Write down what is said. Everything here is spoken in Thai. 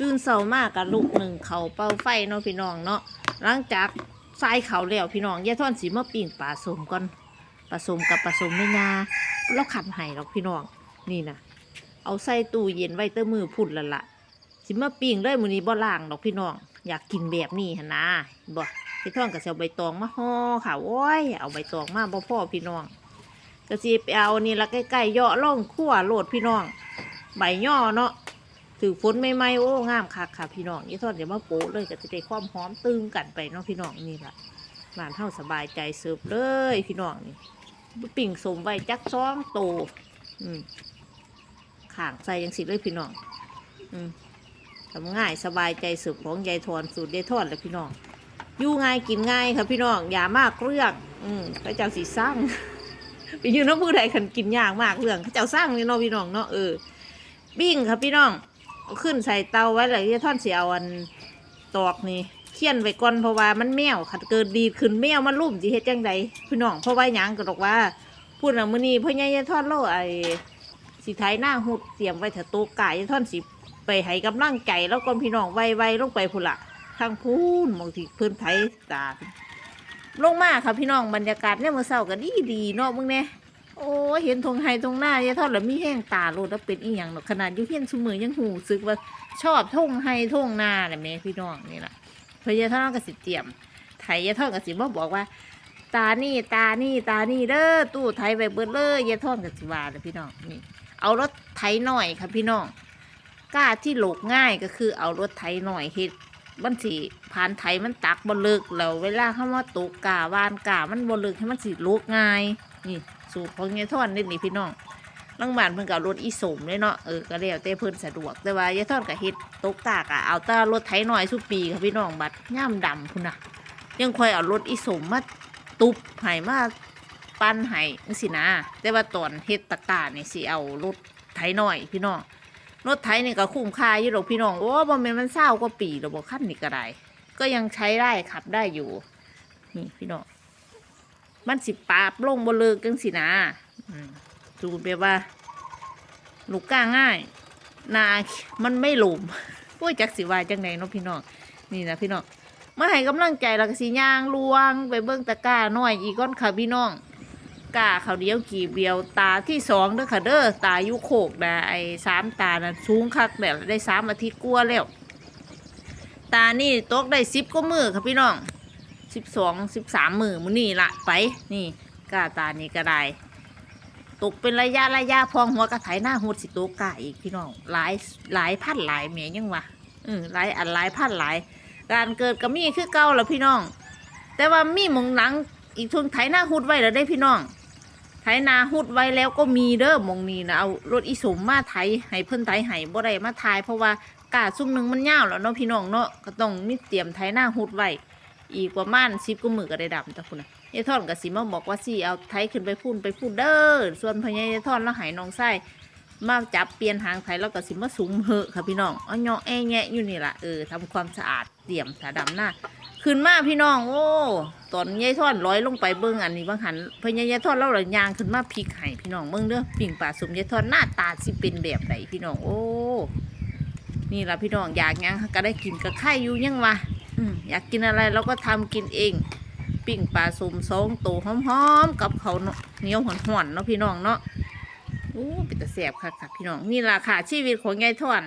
ตื่นเช้ามากกับลูกหนึ่งเขาเป่าไฟเนาะพี่น้องเนาะหลังจากทรายเขาแล้วพี่น้องยายท่อนสีมาปิ้งปลาสมก่อนปลาสมกับปลาสมในนาแล้วขันไห้หรอกพี่น้องนี่นะเอาใส่ตู้เย็นไว้เตอมือพุ่นและละสิมาปิ้งเลยมือนี้บ่ล่างดอกพี่น้อง อยากกินแบบนี้หนนะบ่พี่ท่อนก็สิเอาใบตองมาห่อค่ะโอ้ยเอาใบตองมาบ่พ่อพี่น้องก็สิไปเอานี่ละใกล้ๆเยาะล่องขั้วโหลดพี่น้อง ใบย่อเนาะ ถือฝนไม่ไหมโอ้งามคักค่ะพี่น้องยี่ทอดเดี๋ยวมาโป๊ะเลยก็จะได้ความหอมตึงกันไปเนาะพี่น้องนี่ละบ้านเท่าสบายใจเสิร์ฟเลยพี่น้องนี่ปิ่งสมไว้จักซ้องโตอืมข่างใส่ยังสิเลยพี่น้อง อืมทำง่ายสบายใจเสิร์ฟของยายทอนสูตรยายทอดเลยพี่น้องอยู่ง่ายกินง่ายค่ะพี่น้องอย่ามากเรื่อง อืมพระเจ้าสีสร้างไปยืนน้ำผู้ใดขันกินยากมากเรื่องพระเจ้าสร้างนี่เนาะพี่น้องเนาะเออบิ้งค่ะพี่น้อง ขึ้นใส่เตาไว้เลยที่ท่อนเสียเอาอันตอกนี่เคี่ยนไว้ก่อนเพราะว่ามันแมวขัดเกิดดีขึ้นแมวมันลุ่มสิเฮ็ดจังใดพี่น้องเพราะว่าหยังก็บอกว่าพูดน่ะมื้อนี้พ่อใหญ่ยายท่อนโลไอ้สิไถหน้าหุดเตรียมไว้ถ้าโตกายยายท่อนสิไปให้กำลังใจแล้วก่อนพี่น้องไวๆลงไปพุ่นละทางพูนบางทีเพิ่นไถตาลงมาค่ะพี่น้องบรรยากาศเนี่ยามมื้อเช้าก็ดีดีเนาะมึงเนี่ย โอ้เห็นทงไฮทงหน้ายายทอดแล้วมีแห้งตาโลดแล้วเป็นอีหยังเนาะขนาดยุ่เฮียนซุมือยังหูซึกว่าชอบทงไฮทงหน้าแหละแม่พี่น้องนี่แหละเพยายทอดก็สิเตรียม ไทยยายทอดก็สิบ่บอกว่า ตานี่ตานี่ตานี่เด้อตู้ไทยไปเบิดเลยยายทอดก็สิวาเลยพี่น้องนี่ เอารถไถหน่อยค่ะพี่น้องกล้าที่หลกง่ายก็คือเอารถไถหน่อยเฮ็ดมันสิผ่านไถมันตักบ่เลิกแล้วเวลาเข้ามาตกกาวานกามันบ่เลิกให้มันสิโลกง่าย นี่สูตรของยายทอนนี่นี่พี่น้องลังบานเพิ่นก็เอารถอีสมเลยเนาะเออก็แล้วแต่เพิ่นสะดวกแต่ว่ายายทอนก็เฮ็ดตกตากะเอาต่รถไถหน่อยสุปีค่ะพี่น้องบัดย่ามดำพุ่นนะยังคอยเอารถอีสมมาตุบให้มาปั้นให้จังซี่นะ แต่ว่าตอนเฮ็ดตะกร้านี่ยสิเอารถไถหน่อยพี่น้องรถไถนี่ก็คุ้มค่าอยู่ดอกพี่น้องโอ้บ่แม่นมันเศร้ากว่าปีแล้วบ่คันนี่ก็ได้ก็ยังใช้ได้ขับได้อยู่นี่พี่น้อง มันสิปาบลงบนเลิกจังสินะอืมดูไปว่า ลูกก้าง่ายนามันไม่หลุมโอ้ยจักสิว่าจังไหนเนาะพี่น้องนี่นะพี่น้องมาให้กำลังใจแล้วก็สิย่างลวง ไปเบิ่งตะกร้าน้อยอีก้อนค่ะพี่น้องกาเขาเดียวกี่เบียวตาที่สองเด้อค่ะเด้อตายุโคกนะไอ้สามตานะสูงคักแบบได้สามอาทิตย์กลัวแล้ว ตานี่ตกได้สิบก็มือค่ะพี่น้อง สิบสองสิบสามมือมือนี่ละไปนี่กาตานี่ก็ได้ตกเป็นระยะระยะพองหัวกระไถหน้าหุดสิโตกาอีกพี่น้องหลายหลายพันหลายเมียยังวะอืมหลายอันหลายพันหลาย การเกิดก็มีคือเก่าแล้วพี่น้อง แต่ว่ามีมองหลังอีกทุนไถหน้าหุดไว้แล้วได้พี่น้องไถนาหุดไว้แล้วก็มีเด้อมองนี้นะเอารถอีสมมาไถให้เพิ่นไถให้บ่ได้มาทายเพราะว่ากาซุ่มหนึ่งมันยาวแล้วเนาะพี่น้องเนาะก็ต้องมีเตรียมไถหน้าหุดไว้ อีกประมาณสิบก็มือก็ได้ดำจ้ะคุณนะยายทอนกับสิมาบอกว่าสิเอาไทยขึ้นไปพูนไปพูนเด้อส่วนพญายายทอนแล้วหายน้องไส้มาจับเปลี่ยนหางไทยแล้วก็สิมาสุมเหอะค่ะพี่น้องเอาเนาะแอะแงะอยู่นี่ละเออทำความสะอาดเตรียมสาดำหน้าขึ้นมาพี่น้องโอ้ตอนยายทอนร้อยลงไปเบิ้งอันนี้บางหันพญายายทอนแล้วเลยยางขึ้นมาพลิกไห้พี่น้องเบิ้งเด้อปิ่งป่าสมยายทอนหน้าตาสิเป็นแบบไหนพี่น้องโอ้นี่ละพี่น้องอยากยังก็ได้กินกับไข่อยู่ยังวะ อยากกินอะไรเราก็ทำกินเอง ปิ้งปลาสุ่มสองตูหอมๆกับเขาเหนียวหอนๆเนาะพี่น้องเนาะโอ้เป็นตะแสบค่ะค่ะพี่น้องนี่ล่ะค่ะชีวิตของยายทอน